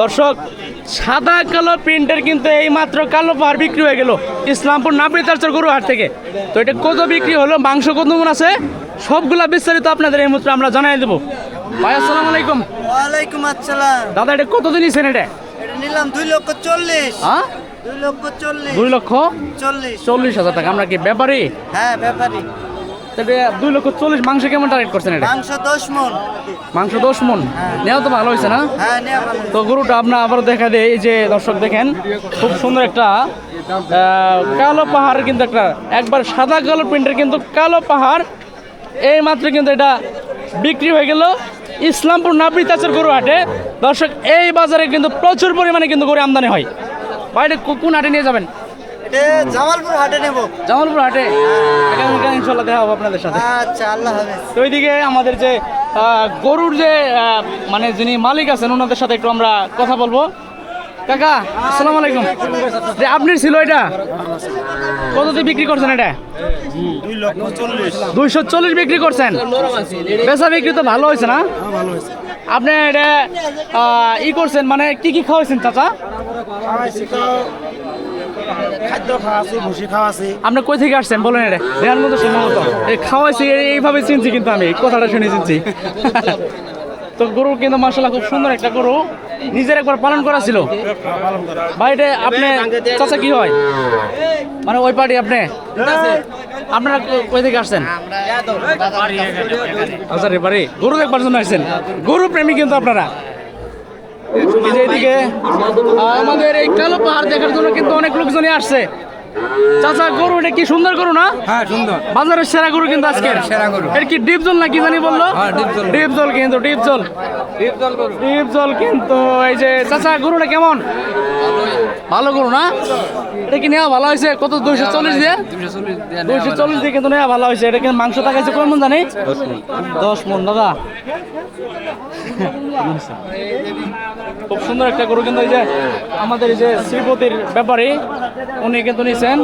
দর্শক সাদা কালো প্রিন্টের কিন্তু এই মাত্র কালো পাহাড় বিক্রি হয়ে গেল ইসলামপুর নাবরি তারচর গরু হাট থেকে। তো এটা কত বিক্রি হলো মাংস কত মন আছে সবগুলা বিস্তারিত আপনাদের এই মুহূর্তে আমরা জানাই দেবো। ভাই আসসালাম আলাইকুম। ওয়ালাইকুম আসসালাম। দাদা এটা কত দিন নিছেন এটা? এটা নিলাম দুই লক্ষ চল্লিশ। হ্যাঁ? দুই লক্ষ চল্লিশ। দুই লক্ষ চল্লিশ। চল্লিশ হাজার টাকা। আমরা কি ব্যাপারী? হ্যাঁ ব্যাপারী। দুই লক্ষ চল্লিশ মাংস কেমন টার্গেট করছেন এটা? মাংস দশ মন। মাংস দশ মন? নেওয়া তো ভালো হয়েছে না? হ্যাঁ তো গরুটা আপনার আবার দেখা দেয় এই যে দর্শক দেখেন খুব সুন্দর একটা কালো পাহাড় কিন্তু একটা একবার সাদা কালো প্রিন্টের কিন্তু কালো পাহাড়। এই মাত্র কিন্তু এটা বিক্রি হয়ে গেল ইসলামপুর নাবরি তাচের গরু হাটে। দর্শক এই বাজারে কিন্তু প্রচুর পরিমাণে কিন্তু গরু আমদানি হয়। বাইরে কোন হাটে নিয়ে যাবেন? জামালপুর হাটে নেব। জামালপুর হাটে? আগামীকাল ইনশাল্লাহ দেখা হবে আপনাদের সাথে। আচ্ছা আল্লাহ হাফেজ। তো ওইদিকে আমাদের যে গরুর যে মানে যিনি মালিক আছেন ওনাদের সাথে একটু আমরা কথা বলব। কাকা আসসালামু আলাইকুম। যে আপনি ছিল এটা? কত দিয়ে বিক্রি করছেন এটা? দুইশো চল্লিশ বিক্রি করছেন। বেচা বিক্রি তো ভালো হয়েছে না? আপনি এটা ই করছেন মানে কি কি খাওয়াইছেন চাচা? আপনি কই থেকে আসছেন? বলেন এটা। দেওয়ার মতো সম্ভবত খাওয়াইছি এইভাবে চিনছি কিন্তু আমি কথাটা শুনে চিনছি। তো গরু কিন্তু মাসাল্লাহ খুব সুন্দর একটা গরু। নিজের একবার পালন করা ছিল। ভাই এটা আপনি চাচা কি হয়? মানে ওই পার্টি আপনি? আপনারা কই থেকে আসছেন? আচ্ছা রে বাড়ি। গরু দেখবার জন্য আসছেন। গরু প্রেমী কিন্তু আপনারা। এই যে এদিকে আমাদের এই কালো পাহাড় দেখার জন্য কিন্তু অনেক লোকজনই আসছে। চাচা গরু এটা কি সুন্দর গরু না? হ্যাঁ সুন্দর। বাজারের সেরা গরু কিন্তু আজকে। সেরা গরু। এর কি ডিপ জল না কি জানি বলল? হ্যাঁ, ডিপ জল। কিন্তু ডিপ জল। ডিপ জল কিন্তু। এই যে চাচা গরুটা কেমন? ভালো গরু না? এটা কি নেওয়া ভালো হয়েছে? কত দুইশো চল্লিশ দিয়ে? দুইশো চল্লিশ দিয়ে কিন্তু নেওয়া ভালো হয়েছে। এটা কিন্তু মাংস টাকাইছে? কোন মন জানি? দশ মন দাদা। খুব সুন্দর একটা গরু কিন্তু এই যে আমাদের এই যে শ্রীপতির ব্যাপারে। উনি কিন্তু নিছেন।